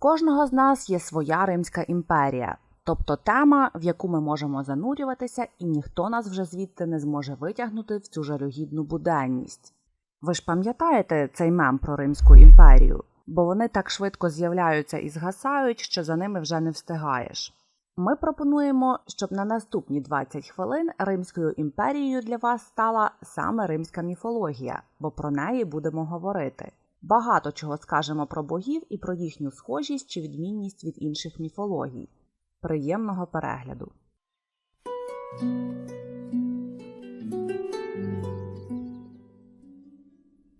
кожного з нас є своя Римська імперія, тобто тема, в яку ми можемо занурюватися, і ніхто нас вже звідти не зможе витягнути в цю жалюгідну буденність. Ви ж пам'ятаєте цей мем про Римську імперію, бо вони так швидко з'являються і згасають, що за ними вже не встигаєш. Ми пропонуємо, щоб на наступні 20 хвилин Римською імперією для вас стала саме римська міфологія, бо про неї будемо говорити. Багато чого скажемо про богів і про їхню схожість чи відмінність від інших міфологій. Приємного перегляду!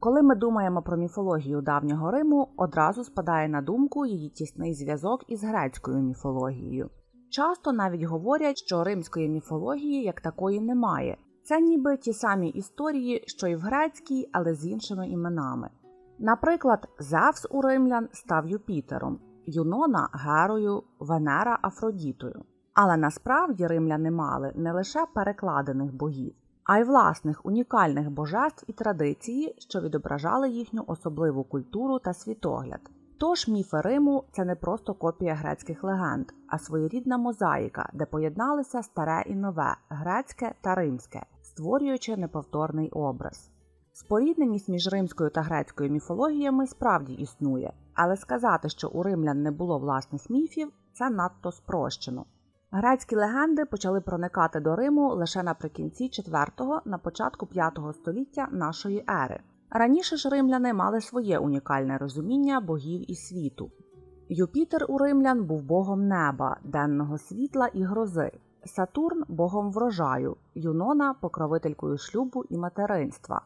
Коли ми думаємо про міфологію давнього Риму, одразу спадає на думку її тісний зв'язок із грецькою міфологією. Часто навіть говорять, що римської міфології як такої немає. Це ніби ті самі історії, що й в грецькій, але з іншими іменами. Наприклад, Зевс у римлян став Юпітером, Юнона Герою, Венера Афродітою. Але насправді римляни мали не лише перекладених богів, а й власних унікальних божеств і традиції, що відображали їхню особливу культуру та світогляд. Тож міфи Риму це не просто копія грецьких легенд, а своєрідна мозаїка, де поєдналися старе і нове, грецьке та римське, створюючи неповторний образ. Спорідненість між римською та грецькою міфологіями справді існує, але сказати, що у римлян не було власних міфів, це надто спрощено. Грецькі легенди почали проникати до Риму лише наприкінці 4-го, на початку 5-го століття нашої ери. Раніше ж римляни мали своє унікальне розуміння богів і світу. Юпітер у римлян був богом неба, денного світла і грози, Сатурн богом врожаю, Юнона покровителькою шлюбу і материнства,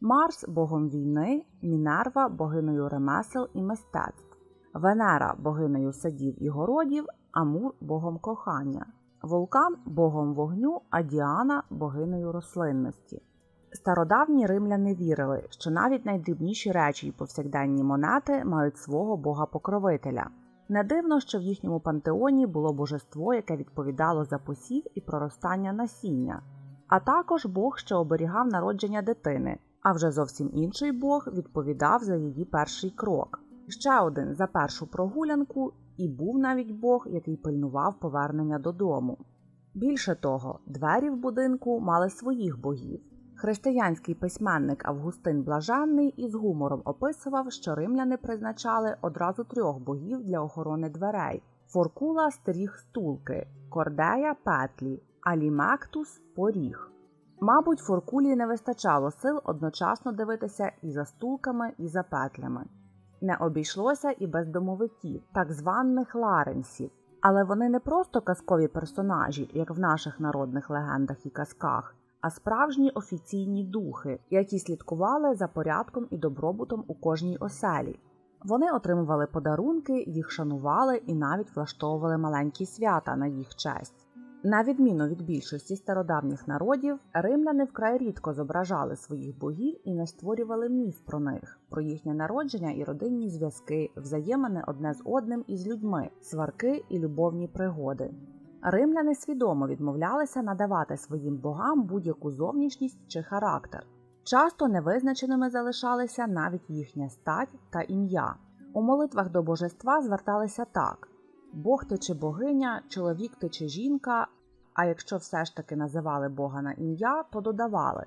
Марс богом війни, Мінерва богинею ремесел і мистецтв, Венера богинею садів і городів, Амур богом кохання, Вулкан богом вогню, а Діана богинею рослинності. Стародавні римляни вірили, що навіть найдрібніші речі й повсякденні монети мають свого бога-покровителя. Не дивно, що в їхньому пантеоні було божество, яке відповідало за посів і проростання насіння, а також Бог, що оберігав народження дитини, а вже зовсім інший Бог відповідав за її перший крок. Ще один за першу прогулянку, і був навіть Бог, який пильнував повернення додому. Більше того, двері в будинку мали своїх богів. Християнський письменник Августин Блаженний із гумором описував, що римляни призначали одразу трьох богів для охорони дверей: Форкула стеріг стулки, Кордея петлі, Алімектус поріг. Мабуть, Форкулі не вистачало сил одночасно дивитися і за стулками, і за петлями. Не обійшлося і без домовиків, так званих ларенсів. Але вони не просто казкові персонажі, як в наших народних легендах і казках, а справжні офіційні духи, які слідкували за порядком і добробутом у кожній оселі. Вони отримували подарунки, їх шанували і навіть влаштовували маленькі свята на їх честь. На відміну від більшості стародавніх народів, римляни вкрай рідко зображали своїх богів і не створювали міф про них, про їхнє народження і родинні зв'язки, взаємини одне з одним і з людьми, сварки і любовні пригоди. Римляни свідомо відмовлялися надавати своїм богам будь-яку зовнішність чи характер. Часто невизначеними залишалися навіть їхня стать та ім'я. У молитвах до божества зверталися так: Бог ти чи богиня, чоловік ти чи жінка. А якщо все ж таки називали Бога на ім'я, то додавали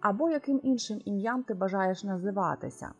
або яким іншим ім'ям ти бажаєш називатися.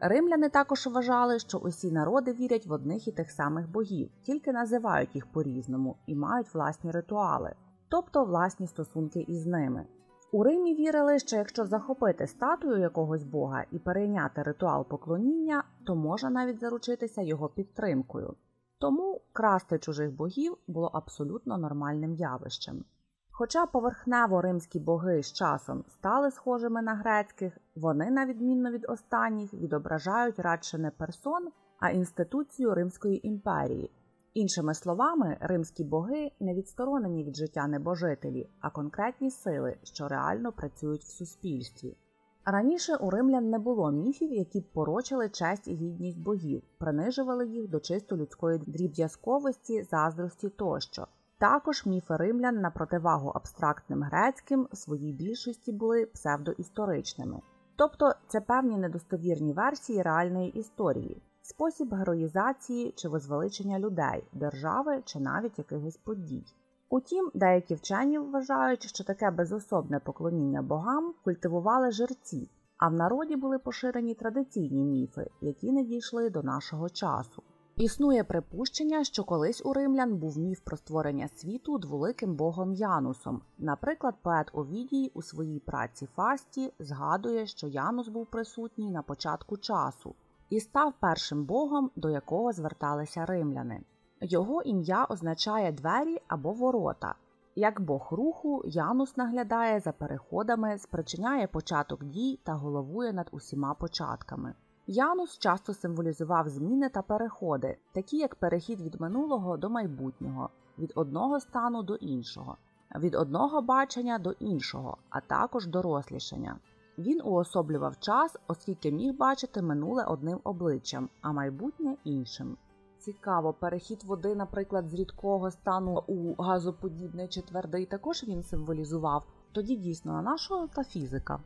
Римляни також вважали, що усі народи вірять в одних і тих самих богів, тільки називають їх по-різному і мають власні ритуали, тобто власні стосунки із ними. У Римі вірили, що якщо захопити статую якогось бога і перейняти ритуал поклоніння, то можна навіть заручитися його підтримкою. Тому красти чужих богів було абсолютно нормальним явищем. Хоча поверхнево римські боги з часом стали схожими на грецьких, вони, на відмінно від останніх, відображають радше не персон, а інституцію Римської імперії. Іншими словами, римські боги не відсторонені від життя небожителі, а конкретні сили, що реально працюють в суспільстві. Раніше у римлян не було міфів, які порочили честь і гідність богів, принижували їх до чисто людської дріб'язковості, заздрості тощо. Також міфи римлян на противагу абстрактним грецьким в своїй більшості були псевдоісторичними. Тобто це певні недостовірні версії реальної історії. спосіб героїзації чи возвеличення людей, держави чи навіть якихось подій. Утім, деякі вчені вважають, що таке безособне поклоніння богам культивували жерці, а в народі були поширені традиційні міфи, які не дійшли до нашого часу. Існує припущення, що колись у римлян був міф про створення світу дволиким богом Янусом. Наприклад, поет Овідій у своїй праці Фасті згадує, що Янус був присутній на початку часу і став першим богом, до якого зверталися римляни. Його ім'я означає двері або ворота. Як бог руху, Янус наглядає за переходами, спричиняє початок дій та головує над усіма початками. Янус часто символізував зміни та переходи, такі як перехід від минулого до майбутнього, від одного стану до іншого, від одного бачення до іншого, а також дорослішання. Він уособлював час, оскільки міг бачити минуле одним обличчям, а майбутнє іншим. Цікаво, перехід води, наприклад, з рідкого стану у газоподібний чи твердий також він символізував. Тоді дійсно на нашого та фізика.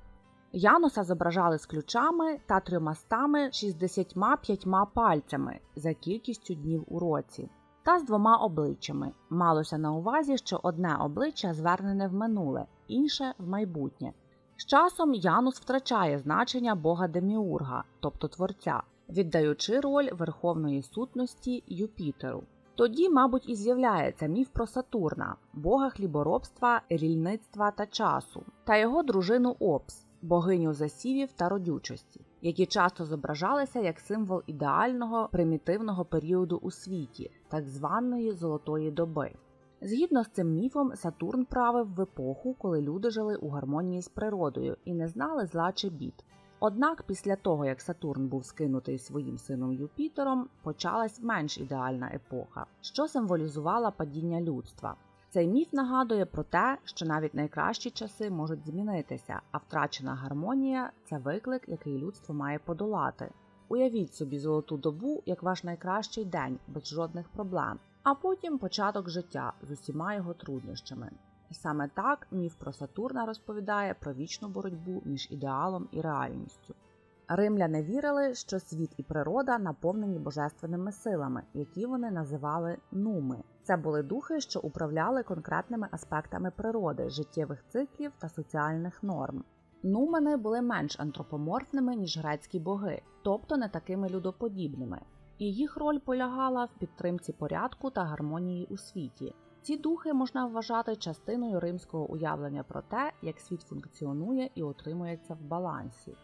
Януса зображали з ключами та трьомастами 65 пальцями за кількістю днів у році, та з двома обличчями. Малося на увазі, що одне обличчя звернене в минуле, інше в майбутнє. З часом Янус втрачає значення бога Деміурга, тобто творця, віддаючи роль верховної сутності Юпітеру. Тоді, мабуть, і з'являється міф про Сатурна, бога хліборобства, рільництва та часу, та його дружину Опс, богиню засівів та родючості, які часто зображалися як символ ідеального примітивного періоду у світі, так званої золотої доби. Згідно з цим міфом, Сатурн правив в епоху, коли люди жили у гармонії з природою і не знали зла чи бід. Однак після того, як Сатурн був скинутий своїм сином Юпітером, почалась менш ідеальна епоха, що символізувала падіння людства. Цей міф нагадує про те, що навіть найкращі часи можуть змінитися, а втрачена гармонія це виклик, який людство має подолати. Уявіть собі золоту добу як ваш найкращий день без жодних проблем, а потім початок життя з усіма його труднощами. Саме так міф про Сатурна розповідає про вічну боротьбу між ідеалом і реальністю. Римляни вірили, що світ і природа наповнені божественними силами, які вони називали нуми. Це були духи, що управляли конкретними аспектами природи, життєвих циклів та соціальних норм. Нумени були менш антропоморфними, ніж грецькі боги, тобто не такими людоподібними, і їх роль полягала в підтримці порядку та гармонії у світі. Ці духи можна вважати частиною римського уявлення про те, як світ функціонує і утримується в балансі.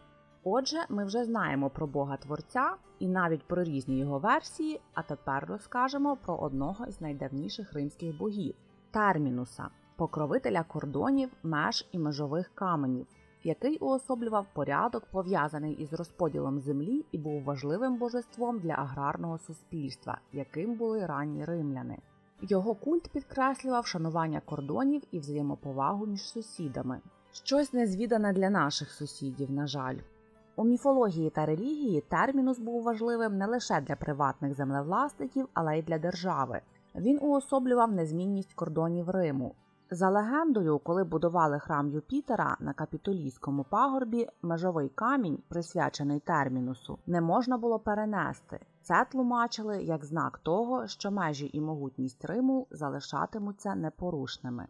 Отже, ми вже знаємо про Бога Творця і навіть про різні його версії, а тепер розкажемо про одного із найдавніших римських богів термінуса, покровителя кордонів, меж і межових каменів, який уособлював порядок, пов'язаний із розподілом землі і був важливим божеством для аграрного суспільства, яким були ранні римляни. Його культ підкреслював шанування кордонів і взаємоповагу між сусідами, щось незвідане для наших сусідів, на жаль. У міфології та релігії термінус був важливим не лише для приватних землевласників, але й для держави. Він уособлював незмінність кордонів Риму. За легендою, коли будували храм Юпітера на капітолійському пагорбі, межовий камінь, присвячений термінусу, не можна було перенести. Це тлумачили як знак того, що межі і могутність Риму залишатимуться непорушними.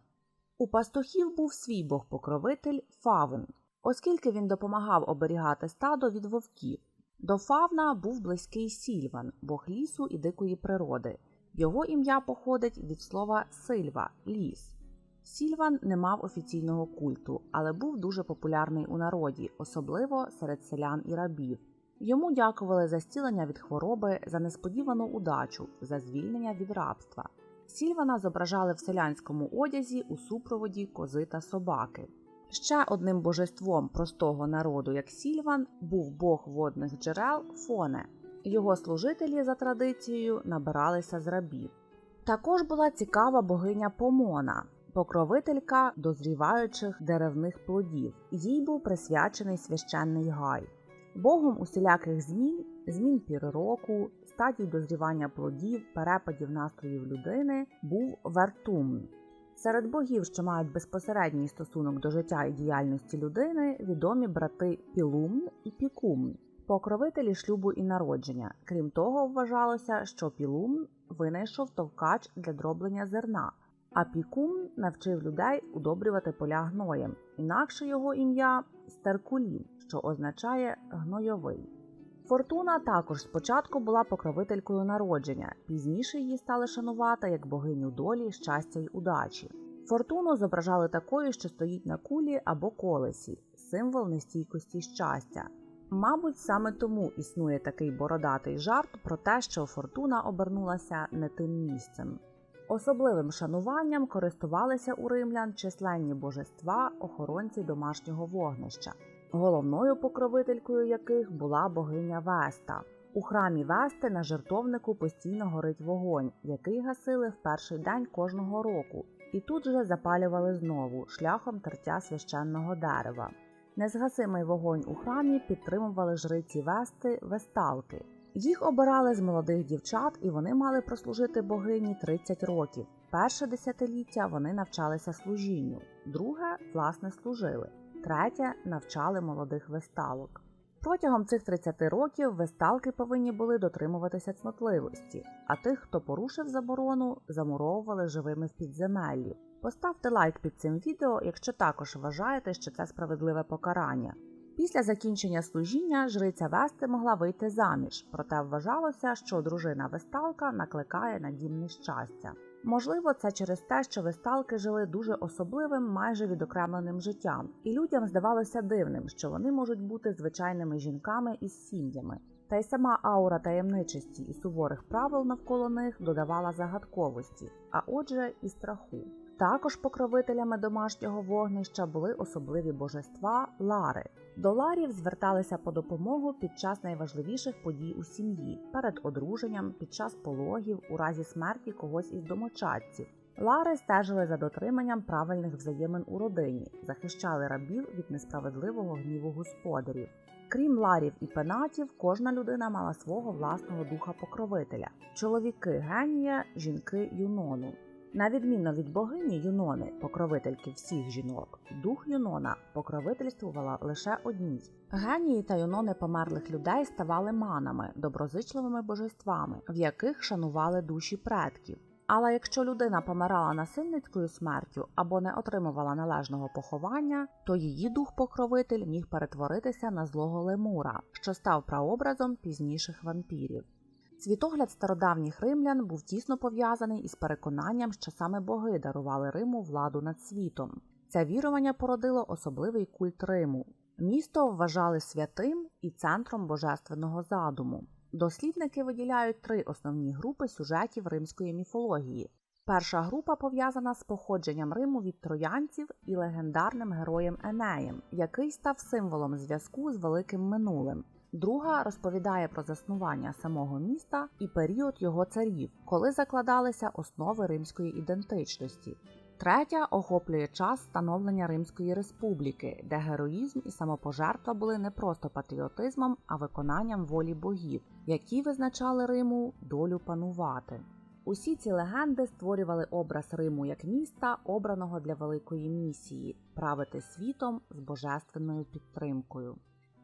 У пастухів був свій бог-покровитель Фавн, оскільки він допомагав оберігати стадо від вовків. До Фавна був близький Сільван, бог лісу і дикої природи. Його ім'я походить від слова сильва ліс. Сільван не мав офіційного культу, але був дуже популярний у народі, особливо серед селян і рабів. Йому дякували за зцілення від хвороби, за несподівану удачу, за звільнення від рабства. Сільвана зображали в селянському одязі у супроводі кози та собаки. Ще одним божеством простого народу, як Сільван, був бог водних джерел Фоне. Його служителі за традицією набиралися з рабів. Також була цікава богиня Помона, покровителька дозріваючих деревних плодів. Їй був присвячений священний гай. Богом усіляких змін, змін пір року, стадій дозрівання плодів, перепадів настроїв людини був Вертумн. Серед богів, що мають безпосередній стосунок до життя і діяльності людини, відомі брати Пілумн і Пікумн. покровителі шлюбу і народження. Крім того, вважалося, що Пілум винайшов товкач для дроблення зерна, а навчив людей удобрювати поля гноєм. Інакше його ім'я Стеркулін, що означає гнойовий. Фортуна також спочатку була покровителькою народження, пізніше її стали шанувати як богиню долі, щастя й удачі. Фортуну зображали такою, що стоїть на кулі або колесі, символ нестійкості щастя. Мабуть, саме тому існує такий бородатий жарт про те, що фортуна обернулася не тим місцем. Особливим шануванням користувалися у римлян численні божества, охоронці домашнього вогнища, головною покровителькою яких була богиня Веста. У храмі Вести на жертовнику постійно горить вогонь, який гасили в перший день кожного року, і тут же запалювали знову шляхом тертя священного дерева. Незгасимий вогонь у храмі підтримували жриці Вести весталки. Їх обирали з молодих дівчат, і вони мали прослужити богині 30 років. Перше десятиліття вони навчалися служінню, друге власне служили, третє навчали молодих весталок. Протягом цих 30 років весталки повинні були дотримуватися цнотливості, а тих, хто порушив заборону, замуровували живими в підземеллі. Поставте лайк під цим відео, якщо також вважаєте, що це справедливе покарання. Після закінчення служіння жриця Вести могла вийти заміж, проте вважалося, що дружина весталка накликає на дім нещастя. Можливо, це через те, що весталки жили дуже особливим, майже відокремленим життям, і людям здавалося дивним, що вони можуть бути звичайними жінками із сім'ями. Та й сама аура таємничості і суворих правил навколо них додавала загадковості, а отже, і страху. Також покровителями домашнього вогнища були особливі божества лари. До ларів зверталися по допомогу під час найважливіших подій у сім'ї, перед одруженням, під час пологів, у разі смерті когось із домочадців. Лари стежили за дотриманням правильних взаємин у родині, захищали рабів від несправедливого гніву господарів. Крім ларів і пенатів, кожна людина мала свого власного духа покровителя: чоловіки генія, жінки юнону. На відміну від богині Юнони, покровительки всіх жінок, дух Юнона покровительствувала лише одній. Генії та юнони померлих людей ставали манами, доброзичливими божествами, в яких шанували душі предків. Але якщо людина помирала насильницькою смертю або не отримувала належного поховання, то її дух-покровитель міг перетворитися на злого лемура, що став прообразом пізніших вампірів. Світогляд стародавніх римлян був тісно пов'язаний із переконанням, що саме боги дарували Риму владу над світом. Це вірування породило особливий культ Риму. Місто вважали святим і центром божественного задуму. Дослідники виділяють три основні групи сюжетів римської міфології. Перша група пов'язана з походженням Риму від троянців і легендарним героєм Енеєм, який став символом зв'язку з великим минулим. Друга розповідає про заснування самого міста і період його царів, коли закладалися основи римської ідентичності. Третя охоплює час становлення Римської республіки, де героїзм і самопожертва були не просто патріотизмом, а виконанням волі богів, які визначали Риму долю панувати. Усі ці легенди створювали образ Риму як міста, обраного для великої місії правити світом з божественною підтримкою.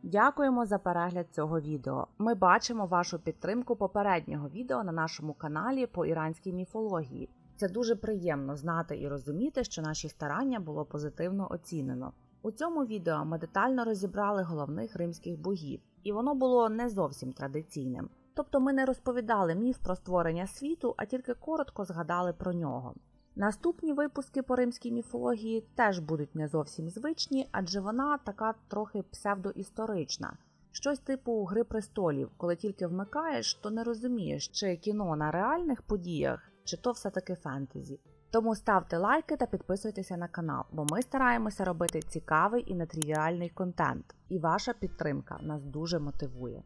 Дякуємо за перегляд цього відео. Ми бачимо вашу підтримку попереднього відео на нашому каналі по іранській міфології. Це дуже приємно знати і розуміти, що наші старання було позитивно оцінено. У цьому відео ми детально розібрали головних римських богів, і воно було не зовсім традиційним. Тобто ми не розповідали міф про створення світу, а тільки коротко згадали про нього. Наступні випуски по римській міфології теж будуть не зовсім звичні, адже вона така трохи псевдоісторична. Щось типу Гри престолів, коли тільки вмикаєш, то не розумієш, чи кіно на реальних подіях, чи то все-таки фентезі. Тому ставте лайки та підписуйтеся на канал, бо ми стараємося робити цікавий і нетрівіальний контент, і ваша підтримка нас дуже мотивує.